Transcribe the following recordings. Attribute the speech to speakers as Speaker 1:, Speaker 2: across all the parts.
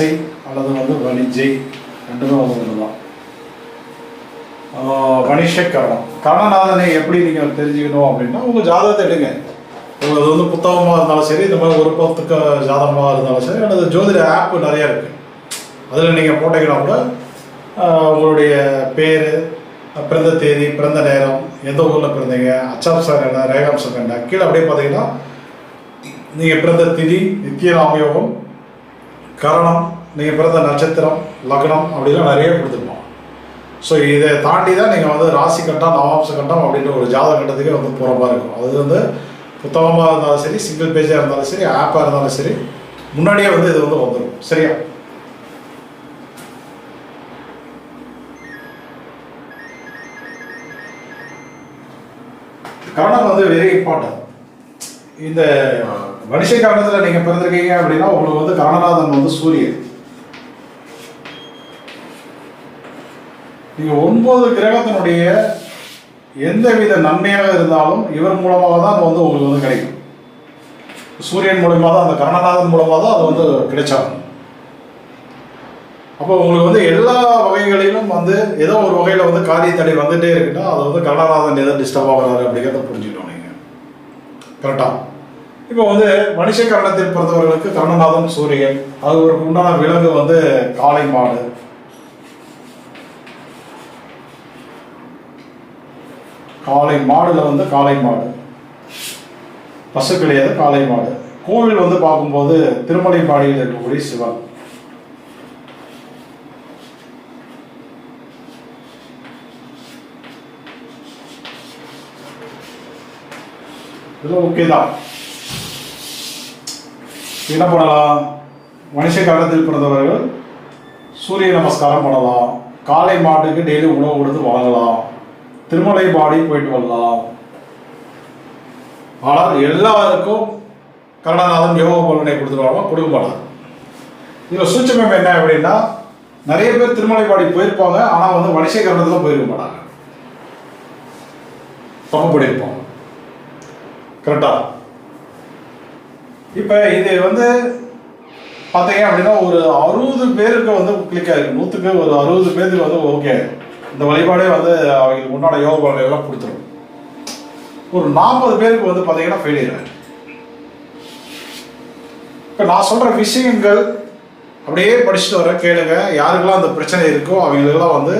Speaker 1: இசை அல்லது வந்து வணிஜை ரெண்டுமே வந்து ஒன்று தான் வணிஷ கரணம் கரணநாதனை எப்படி நீங்கள் தெரிஞ்சுக்கணும் அப்படின்னா உங்கள் ஜாதகத்தை எடுங்க. அது வந்து புத்தகமாக இருந்தாலும் சரி இந்த மாதிரி ஒரு பத்துக்க ஜாதகமாக இருந்தாலும் சரி அல்லது ஜோதிட ஆப்பு நிறையா இருக்குது அதில் நீங்கள் போட்டீங்கன்னா கூட உங்களுடைய பேர் பிறந்த தேதி பிறந்த நேரம் எந்த ஊரில் பிறந்தீங்க அச்சாம்சம் என்ன ரேகாம்சம் என்ன கீழே அப்படியே பார்த்தீங்கன்னா நீங்கள் பிறந்த திதி நித்திய நாமயோகம் கரணம் நீங்கள் பிறந்த நட்சத்திரம் லக்னம் அப்படிலாம் நிறைய கொடுத்துருப்போம். ஸோ இதை தாண்டி தான் நீங்கள் வந்து ராசி கட்டம் நவாம்ச கட்டம் அப்படின்ற ஒரு ஜாத கட்டத்துக்கே வந்து போகிற இருக்கும். அது வந்து புத்தகமாக இருந்தாலும் சரி சிங்கிள் பேஜாக இருந்தாலும் சரி ஆப்பாக இருந்தாலும் சரி முன்னாடியே வந்து இது வந்து வந்துடும் சரியா? கரணம் வந்து வெரி இம்பார்ட்டன்ட் இந்த வணிசை காலத்தில் நீங்கள் பிறந்திருக்கீங்க அப்படின்னா உங்களுக்கு வந்து கரணநாதன் வந்து சூரியன். நீங்கள் ஒன்பது கிரகத்தினுடைய எந்தவித நன்மையாக இருந்தாலும் இவர் மூலமாக தான் வந்து உங்களுக்கு வந்து கிடைக்கும். சூரியன் மூலமாக தான் அந்த கரணநாதன் மூலமாக தான் அது வந்து கிடைச்சாகும். அப்போ உங்களுக்கு வந்து எல்லா வகைகளிலும் வந்து ஏதோ ஒரு வகையில் வந்து காரிய தடை வந்துட்டே இருக்குன்னா அது வந்து கரணநாதன் ஏதோ டிஸ்டர்ப் ஆகிறாரு அப்படிங்கிறத புரிஞ்சுக்கணும் நீங்கள் கரெக்டாக இப்போ வந்து மனுஷ கரணத்தில் பிறந்தவர்களுக்கு கரணநாதன் சூரியன் அவருக்கு உண்டான விலங்கு வந்து காளை மாடு. காளை மாடுல வந்து காளை மாடு. பசு கிடையாது காளை மாடு. கோவில் வந்து பார்க்கும்போது திருமலைப்பாடியில் இருக்கக்கூடிய சிவன். இதெல்லாம் ஓகே தான். என்ன பண்ணலாம்? மனுஷ காலத்தில் பிறந்தவர்கள் சூரிய நமஸ்காரம் பண்ணலாம். காலை மாட்டுக்கு டெய்லி உணவு கொடுத்து வழங்கலாம் திருமலை பாடி போயிட்டு வரலாம். ஆனால் எல்லாருக்கும் கருணாநாதன் யோக பலனை கொடுத்துருவாங்க கொடுக்க மாட்டாங்க இதில் சூட்சமம் என்ன அப்படின்னா நிறைய பேர் திருமலைப்பாடி போயிருப்பாங்க ஆனால் வந்து மனுஷ கரணத்தில் போயிருக்க மாட்டாங்க. தப்பு பண்ணியிருப்பாங்க. கரெக்டாக இப்போ இது வந்து பார்த்தீங்க அப்படின்னா ஒரு அறுபது பேருக்கு வந்து கிளிக் ஆயிருக்கு. நூற்றுக்கு ஒரு அறுபது பேருக்கு வந்து ஓகே இந்த வழிபாடே வந்து அவங்களுக்கு உன்னோட யோக பலனை கொடுத்துரும். ஒரு நாற்பது பேருக்கு வந்து பார்த்தீங்கன்னா ஃபெயிலியர் இப்போ நான் சொல்கிற விஷயங்கள் அப்படியே படிச்சுட்டு வர கேளுங்க. யாருக்கெல்லாம் அந்த பிரச்சனை இருக்கோ அவங்களுக்கெல்லாம் வந்து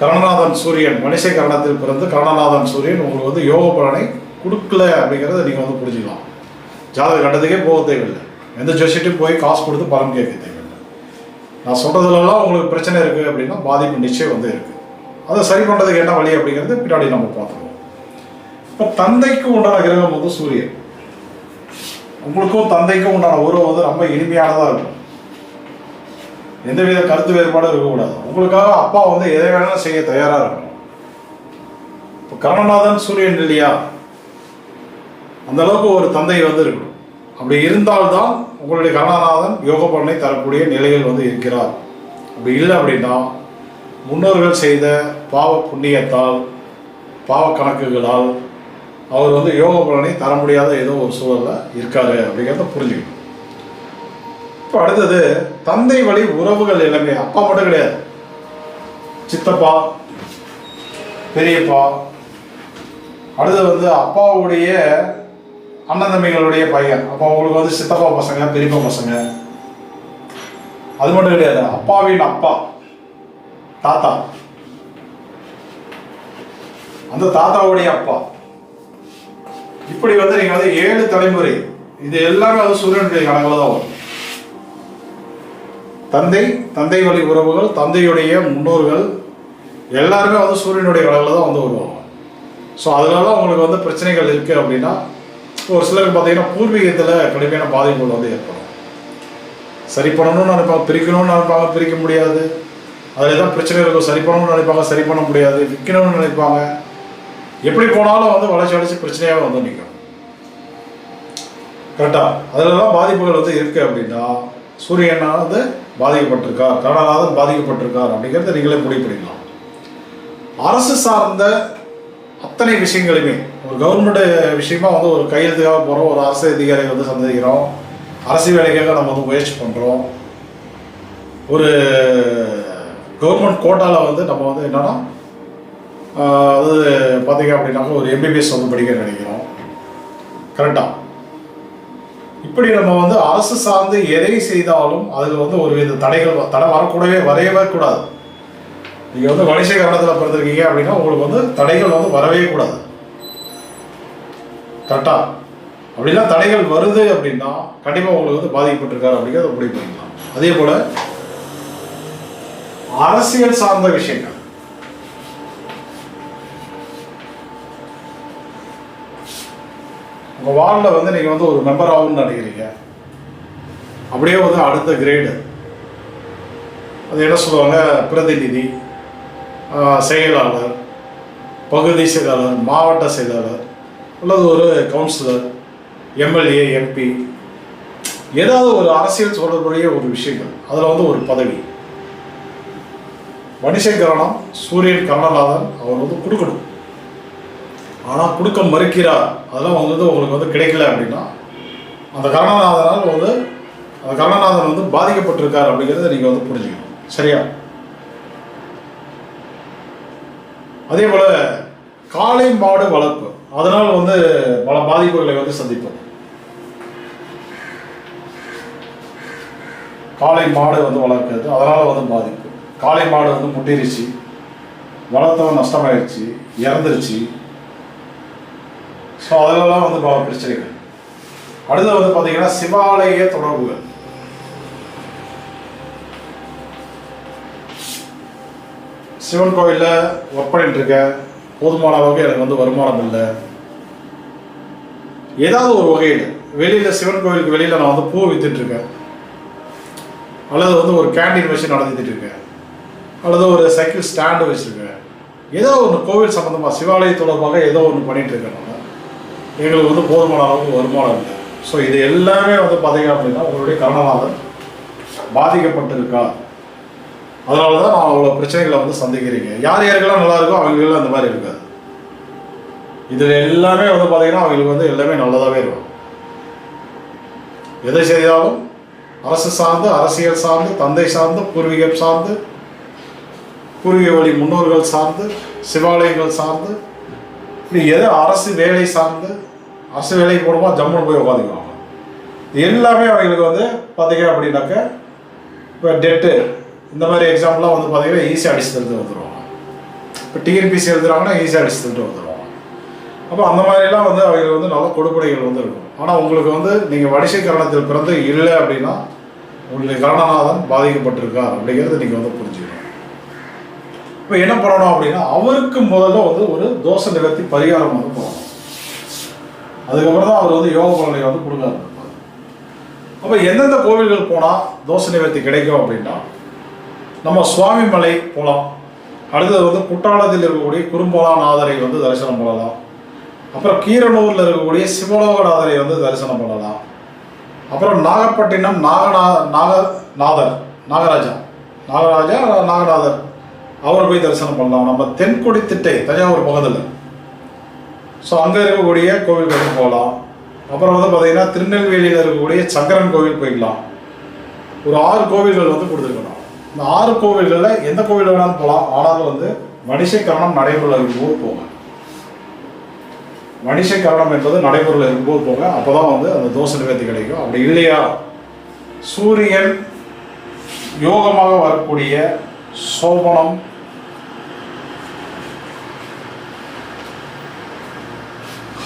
Speaker 1: கருணநாதன் சூரியன் மனுஷ கரணத்தில் பிறந்து கருணநாதன் சூரியன் உங்களுக்கு வந்து யோக பலனை கொடுக்கல அப்படிங்கிறத நீங்கள் வந்து புரிஞ்சுக்கலாம். ஜாதக கட்டத்துக்கே போக தேவையில்லை. எந்த ஜோசியத்தையும் போய் காசு கொடுத்து பலன் கேட்க தேவையில்லை. நான் சொல்கிறதுலலாம் உங்களுக்கு பிரச்சனை இருக்குது அப்படின்னா பாதிப்பு நிச்சயம் வந்து இருக்குது அதை சரி பண்ணுறதுக்கு என்ன வழி அப்படிங்கிறது பின்னாடி நம்ம பார்த்துருவோம். இப்போ தந்தைக்கு உண்டான கிரகம் வந்து சூரியன். உங்களுக்கும் தந்தைக்கும் உண்டான உறவு வந்து ரொம்ப இனிமையானதாக இருக்கும். எந்தவித கருத்து வேறுபாடும் இருக்கக்கூடாது. உங்களுக்காக அப்பா வந்து எதை வேணாலும் செய்ய தயாராக இருக்கும். இப்போ கருணநாதன் சூரியன் இல்லையா? அந்த அளவுக்கு ஒரு தந்தை வந்து இருக்கணும். அப்படி இருந்தால்தான் உங்களுடைய கருணாநாதன் யோக பலனை தரக்கூடிய நிலையில் வந்து இருக்கிறார். அப்படி இல்லை அப்படின்னா முன்னோர்கள் செய்த பாவ புண்ணியத்தால் பாவ கணக்குகளால் அவர் வந்து யோக பலனை தர முடியாத ஏதோ ஒரு சூழலில் இருக்காரு அப்படிங்கிறத புரிஞ்சுக்கணும். இப்போ அடுத்தது தந்தை வழி உறவுகள் எல்லாமே அப்பா மட்டும் கிடையாது. சித்தப்பா பெரியப்பா அடுத்தது வந்து அப்பாவுடைய அண்ணன் தம்பிகளுடைய பையன். அப்போ அவங்களுக்கு வந்து சித்தப்பா பசங்க பெரியப்பா பசங்க. அது மட்டும் கிடையாது. அப்பாவின் அப்பா. தாத்தா. அந்த தாத்தாவுடைய அப்பா. இப்படி வந்து நீங்க வந்து ஏழு தலைமுறை. இது எல்லாமே வந்து சூரியனுடைய கணக்கில் தான் வரும். தந்தை தந்தை வழி உறவுகள் தந்தையுடைய முன்னோர்கள் எல்லாருமே வந்து சூரியனுடைய கணக்கில் தான் வந்து வருவாங்க ஸோ அதனால உங்களுக்கு வந்து பிரச்சனைகள் இருக்குது அப்படின்னா ஒரு சிலருக்கு பார்த்தீங்கன்னா பூர்வீகத்தில் கடுமையான பாதிப்புகள் வந்து ஏற்படும். சரி பண்ணணும்னு நினைப்பாங்க பிரிக்கணும்னு நினைப்பாங்க பிரிக்க முடியாது. அதில் தான் பிரச்சனை இருக்கும் சரி பண்ணணும்னு நினைப்பாங்க சரி பண்ண முடியாது விற்கணும்னு நினைப்பாங்க. எப்படி போனாலும் வந்து வளர்ச்சி வளர்ச்சி பிரச்சனையாக வந்து நிற்கும். கரெக்டாக அதிலெல்லாம் பாதிப்புகள் வந்து இருக்கு அப்படின்னா சூரியனா வந்து பாதிக்கப்பட்டிருக்கார் கருணாநாதன் பாதிக்கப்பட்டிருக்கார் அப்படிங்கிறத நீங்களே முடிவு பண்ணிக்கலாம். அரசு சார்ந்த அத்தனை விஷயங்களுமே ஒரு கவர்மெண்ட் விஷயமா வந்து ஒரு கையெழுத்துக்காக போகிறோம் ஒரு அரசு அதிகாரியை வந்து சந்திக்கிறோம். அரசு வேலைக்காக நம்ம வந்து முயற்சி பண்ணுறோம் ஒரு கவர்மெண்ட் கோட்டாவில் வந்து நம்ம வந்து என்னன்னா அது அதாவது பார்த்தீங்க அப்படின்னாக்கா ஒரு எம்பிபிஎஸ் வந்து படிக்க நினைக்கிறோம். கரெக்டாக இப்படி நம்ம வந்து அரசு சார்ந்து எதை செய்தாலும் அதில் வந்து ஒரு வித தடைகள் வ- தடை வரக்கூடவே வரையவே கூடாது நீங்கள் வந்து வணிசீகரணத்தில் பிறந்திருக்கீங்க அப்படின்னா உங்களுக்கு வந்து தடைகள் வந்து வரவே கூடாது. கரெக்டா? அப்படின்னா தடைகள் வருது அப்படின்னா கண்டிப்பாக உங்களுக்கு வந்து பாதிக்கப்பட்டிருக்காரு அப்படிங்கிறத முடிவு பண்ணிக்கலாம். அதே போல் அரசியல் சார்ந்த விஷயங்கள். உங்கள் வார்டில் வந்து நீங்கள் வந்து ஒரு மெம்பர் ஆகும்னு நினைக்கிறீங்க. அப்படியே வந்து அடுத்த கிரேடு அது என்ன சொல்லுவாங்க? பிரதிநிதி செயலாளர் பகுதி செயலாளர் மாவட்ட செயலாளர் அல்லது ஒரு கவுன்சிலர் எம்எல்ஏ எம்பி ஏதாவது ஒரு அரசியல் தொடர்புடைய ஒரு விஷயங்கள். அதில் வந்து ஒரு பதவி. மனுஷகரணம் சூரியன் கருணநாதன் அவர் வந்து கொடுக்கணும். ஆனால் கொடுக்க மறுக்கிறார். அதெல்லாம் வந்து உங்களுக்கு வந்து கிடைக்கல அப்படின்னா அந்த கருணநாதனால் வந்து அந்த கருணநாதன் வந்து பாதிக்கப்பட்டிருக்கார் அப்படிங்கிறத நீங்கள் வந்து புரிஞ்சுக்கணும். சரியா? அதே போல் காளை மாடு வளர்ப்பு. அதனால் வந்து பல பாதிப்புகளை வந்து சந்திப்போம். காளை மாடு வந்து வளர்க்குறது அதனால் வந்து பாதிப்பு. காளை மாடு வந்து முட்டிருச்சு வளர்த்தவன் நஷ்டமாயிருச்சு இறந்துருச்சு. ஸோ அதிலலாம் வந்து பல பிரச்சனைகள். அடுத்து வந்து பார்த்தீங்கன்னா சிவாலய தொடர்புகள். சிவன் கோயிலில் ஒர்க் பண்ணிட்டு போதுமான அளவுக்கு எனக்கு வந்து வருமானம் இல்லை. ஏதாவது ஒரு வகையில் வெளியில் சிவன் கோயிலுக்கு வெளியில் நான் வந்து பூ விற்றுட்ருக்கேன் அல்லது வந்து ஒரு கேண்டீன் வச்சு நடத்திட்டு இருக்கேன். அல்லது ஒரு சைக்கிள் ஸ்டாண்டு வச்சுருக்கேன். ஏதோ ஒன்று கோவில் சம்மந்தமாக சிவாலய தொடர்பாக ஏதோ ஒன்று பண்ணிகிட்டு இருக்கேன் எங்களுக்கு வந்து போதுமான அளவுக்கு வருமானம் இல்லை. ஸோ இது எல்லாமே வந்து பார்த்தீங்க அப்படின்னா உங்களுடைய கருணநாதன் பாதிக்கப்பட்டிருக்கா அதனால தான் நான் அவ்வளோ பிரச்சனைகளை வந்து சந்திக்கிறீங்க. யார் யாருக்கெல்லாம் நல்லா இருக்கோ அவங்களுக்கெல்லாம் அந்த மாதிரி இருக்காது. இதில் எல்லாமே வந்து பார்த்தீங்கன்னா அவங்களுக்கு வந்து எல்லாமே நல்லதாகவே இருக்கும். எதை செய்தாலும் அரசு சார்ந்து அரசியல் சார்ந்து தந்தை சார்ந்து பூர்வீகம் சார்ந்து பூர்வீக வழி முன்னோர்கள் சார்ந்து சிவாலயங்கள் சார்ந்து இப்படி எது அரசு வேலை சார்ந்து அரசு வேலைக்கு போடுமா ஜம்முன்னு போய் உட்காந்துக்குவாங்க. எல்லாமே அவங்களுக்கு வந்து பார்த்தீங்க அப்படின்னாக்க இப்போ டெட்டு இந்த மாதிரி எக்ஸாம்லாம் வந்து பார்த்தீங்கன்னா ஈஸியாக அடிச்சு தந்துட்டு வந்துடுவாங்க இப்போ டிஎன்பிசி எழுதுறாங்கன்னா ஈஸியாக அடிச்சு தந்துட்டு வந்துடுவாங்க அப்போ அந்த மாதிரிலாம் வந்து அவங்களுக்கு வந்து நல்ல கொடுப்படைகள் வந்து இருக்கும். ஆனால் உங்களுக்கு வந்து நீங்கள் வடிசை கரணத்தில் பிறந்து இல்லை அப்படின்னா உங்களுடைய கரணநாதன் பாதிக்கப்பட்டிருக்கார் அப்படிங்கிறத நீங்கள் வந்து புரிஞ்சுக்கணும். இப்போ என்ன பண்ணணும் அப்படின்னா அவருக்கு முதல்ல வந்து ஒரு தோஷ நிவர்த்தி பரிகாரம் வந்து போகணும் அதுக்கப்புறம் தான் அவர் வந்து யோக பலனை வந்து கொடுக்க அப்போ எந்தெந்த கோவில்கள் போனால் தோசை நிவர்த்தி கிடைக்கும் அப்படின்னா நம்ம சுவாமிமலை போகலாம் அடுத்தது வந்து குற்றாலத்தில் இருக்கக்கூடிய குறும்பலாநாதரை வந்து தரிசனம் பண்ணலாம். அப்புறம் கீரனூரில் இருக்கக்கூடிய சிவலோகநாதரை வந்து தரிசனம் பண்ணலாம். அப்புறம் நாகப்பட்டினம் நாகநா நாகநாதர் நாகராஜா. நாகராஜா நாகநாதர் அவர் போய் தரிசனம் பண்ணலாம். நம்ம தென்கொடி திட்டை தஞ்சாவூர் பக்கத்தில் ஸோ அங்கே இருக்கக்கூடிய கோவில்களுக்கு போகலாம். அப்புறம் வந்து பார்த்தீங்கன்னா திருநெல்வேலியில் இருக்கக்கூடிய சங்கரன் கோவில் போய்க்கலாம் ஒரு ஆறு கோவில்கள் வந்து கொடுத்துருக்கணும். இந்த ஆறு கோவில்களில் எந்த கோவில் வேணாலும் போகலாம் ஆனாலும் வந்து மனுஷக்கரணம் நடைபெறல இருக்கும்போது போங்க. மனுஷக்கரணம் என்பது நடைபெறல இருக்கும்போது போங்க. அப்போ தான் வந்து அந்த தோசை நிவர்த்தி கிடைக்கும். அப்படி இல்லையா? சூரியன் யோகமாக வரக்கூடிய சோபனம்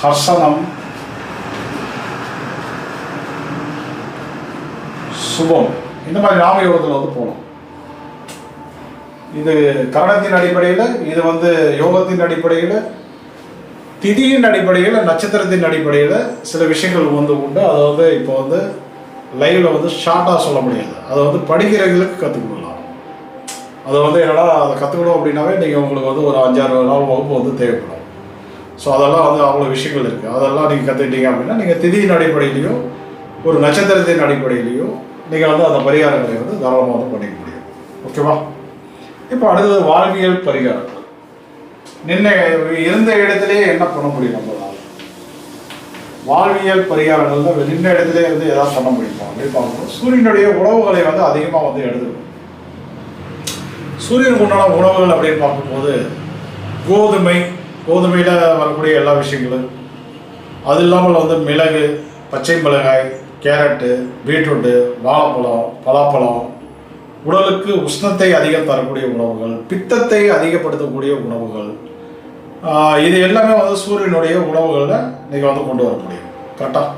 Speaker 1: ஹர்ஷனம் சுபம். இந்த மாதிரி நாமயோகத்தில் வந்து போகலாம். இது கரணத்தின் அடிப்படையில் இது வந்து யோகத்தின் அடிப்படையில் திதியின் அடிப்படையில் நட்சத்திரத்தின் அடிப்படையில் சில விஷயங்கள் வந்து உண்டு. அதை வந்து இப்போ வந்து லைவில் வந்து ஷார்ட்டாக சொல்ல முடியாது. அதை வந்து படிக்கிறவங்களுக்கு கற்றுக் கொடுக்கலாம் அதை வந்து என்னடா அதை கற்றுக்கணும் அப்படின்னாவே நீங்கள் உங்களுக்கு வந்து ஒரு அஞ்சாறு நாள் வகுப்பு வந்து தேவைப்படும். ஸோ அதெல்லாம் வந்து அவ்வளோ விஷயங்கள் இருக்குது அதெல்லாம் நீங்கள் கற்றுக்கிட்டீங்க அப்படின்னா நீங்கள் திதியின் அடிப்படையிலையோ ஒரு நட்சத்திரத்தின் அடிப்படையிலையோ நீங்கள் வந்து அந்த பரிகாரங்களை வந்து தாராளமாக வந்து பண்ணிக்க முடியும். ஓகேவா இப்போ அடுத்தது வாழ்வியல் பரிகாரம். நின்ன இருந்த இடத்துலயே என்ன பண்ண முடியும் நம்மளால? வாழ்வியல் பரிகாரங்கள்ல நின்ன இடத்துலயே வந்து எதாவது பண்ண முடியுமா? அப்படின்னு பார்க்கணும் சூரியனுடைய உணவுகளை வந்து அதிகமாக வந்து எடுத்துக்கணும். சூரியனுக்கு உண்டான உணவுகள் அப்படின்னு பார்க்கும்போது கோதுமை கோதுமையில் வரக்கூடிய எல்லா விஷயங்களும் அது இல்லாமல் வந்து மிளகு பச்சை மிளகாய் கேரட்டு பீட்ரூட்டு வாழைப்பழம் பலாப்பழம் உடலுக்கு உஷ்ணத்தை அதிகம் தரக்கூடிய உணவுகள் பித்தத்தை அதிகப்படுத்தக்கூடிய உணவுகள் இது எல்லாமே வந்து சூரியனுடைய உணவுகளில் நீங்கள் வந்து கொண்டு வர முடியும் கரெக்டாக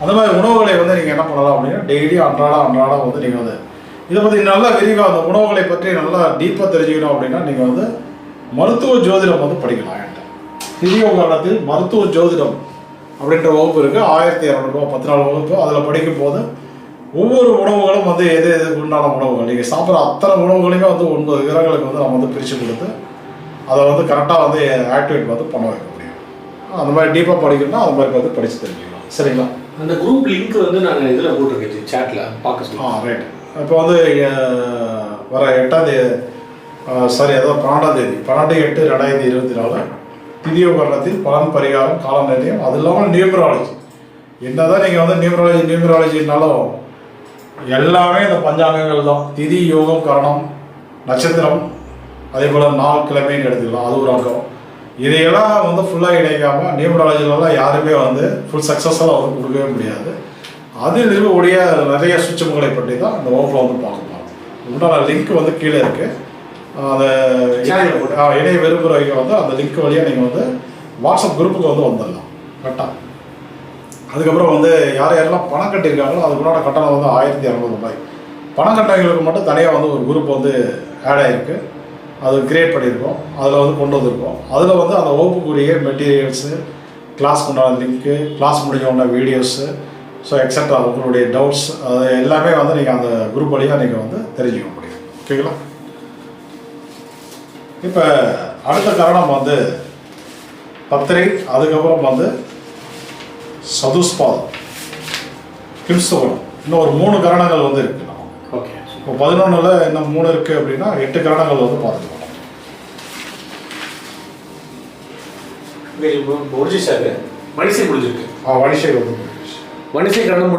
Speaker 1: அந்த மாதிரி உணவுகளை வந்து நீங்கள் என்ன பண்ணலாம் அப்படின்னா டெய்லி அன்றாடம் அன்றாடம் வந்து நீங்கள் வந்து இதை பற்றி நல்லா விரிவாக அந்த உணவுகளை பற்றி நல்லா டீப்பாக தெரிஞ்சுக்கணும் அப்படின்னா நீங்கள் வந்து மருத்துவ ஜோதிடம் வந்து படிக்கலாம் என்கிட்ட. சிறிய உதாரணத்தில் மருத்துவ ஜோதிடம் அப்படின்ற வகுப்பு இருக்குது ஆயிரத்தி இரநூறுபா பத்து நாள் வகுப்பு. அதில் படிக்கும் போது ஒவ்வொரு உணவுகளும் வந்து எது எதுக்கு உண்டான உணவுகள்? நீங்கள் சாப்பிட்ற அத்தனை உணவுகளையுமே வந்து ஒன்பது கிரகங்களுக்கு வந்து நம்ம வந்து பிரித்து கொடுத்து அதை வந்து கரெக்டாக வந்து ஆக்டிவேட் வந்து பண்ண வைக்க முடியும் அந்த மாதிரி டீப்பாக படிக்கணும்னா அந்த மாதிரி வந்து படித்து தெரிஞ்சுக்கலாம். சரிங்களா?
Speaker 2: அந்த குரூப் லிங்க் வந்து நான் இதில் போட்டிருக்கேன் சேட்டில் பார்க்க
Speaker 1: ஆ
Speaker 2: சொல்லுங்கள்
Speaker 1: ரைட் இப்போ வந்து வர எட்டாம் தேதி சாரி அதாவது பன்னெண்டாம் தேதி பன்னெண்டு எட்டு ரெண்டாயிரத்தி இருபத்தி நாலு திதிய உபகரணத்தில் பலன் பரிகாரம் கால நிர்ணயம் அது இல்லாமல் நியூமராலஜி. என்னதான் நீங்கள் வந்து நியூமராலஜி நியூமராலஜினாலும் எல்லாமே இந்த பஞ்சாங்கங்கள் தான். திதி யோகம் கரணம் நட்சத்திரம் அதே போல் நாள் கிழமைன்னு எடுத்துக்கலாம். அது ஒரு அங்கம். இதையெல்லாம் வந்து ஃபுல்லாக இணைக்காமல் நியூமராலஜிலலாம் யாருமே வந்து ஃபுல் சக்ஸஸ்ஃபுல்லாக வந்து கொடுக்கவே முடியாது. அதில் இருக்கக்கூடிய நிறைய சுவிட்சங்களை பற்றி தான் இந்த வகுப்பில் வந்து பார்க்க போகிறோம் உண்டான லிங்க் வந்து கீழே இருக்குது அந்த இணைய விரும்புகிறவங்க வந்து அந்த லிங்க் வழியாக நீங்கள் வந்து வாட்ஸ்அப் குரூப்புக்கு வந்து வந்துடலாம் கரெக்டாக அதுக்கப்புறம் வந்து யார் யாரெல்லாம் பணம் கட்டியிருக்காங்களோ அதுக்குள்ளான கட்டணம் வந்து ஆயிரத்தி இரநூறு ரூபாய். பணம் கட்டவங்களுக்கு மட்டும் தனியாக வந்து ஒரு குரூப் வந்து ஆட் ஆகிருக்கு அது கிரியேட் பண்ணியிருக்கோம். அதில் வந்து கொண்டு வந்திருக்கோம். அதில் வந்து அந்த வகுப்புக்குரிய மெட்டீரியல்ஸு கிளாஸ்க்கு உண்டான லிங்க்கு கிளாஸ் முடிஞ்ச வீடியோஸு ஸோ எக்ஸட்ரா உங்களுடைய டவுட்ஸ் அது எல்லாமே வந்து நீங்கள் அந்த குரூப் வழியாக நீங்கள் வந்து தெரிஞ்சுக்க முடியும். ஓகேங்களா இப்போ அடுத்த காரணம் வந்து பத்திரை அதுக்கப்புறம் வந்து சதுஸ்பாதம் கிம்ஸ்தவனம் இன்னும் ஒரு மூணு கரணங்கள் வந்து இருக்கு.
Speaker 2: ஓகே
Speaker 1: இப்போ பதினொன்றில் இன்னும் மூணு இருக்கு அப்படின்னா எட்டு கரணங்கள் வந்து பார்த்துக்கலாம்.
Speaker 2: மனுஷன் முடிஞ்சிருக்கு.
Speaker 1: ஆ வணிஷை வந்து
Speaker 2: மனுஷன் கரணம்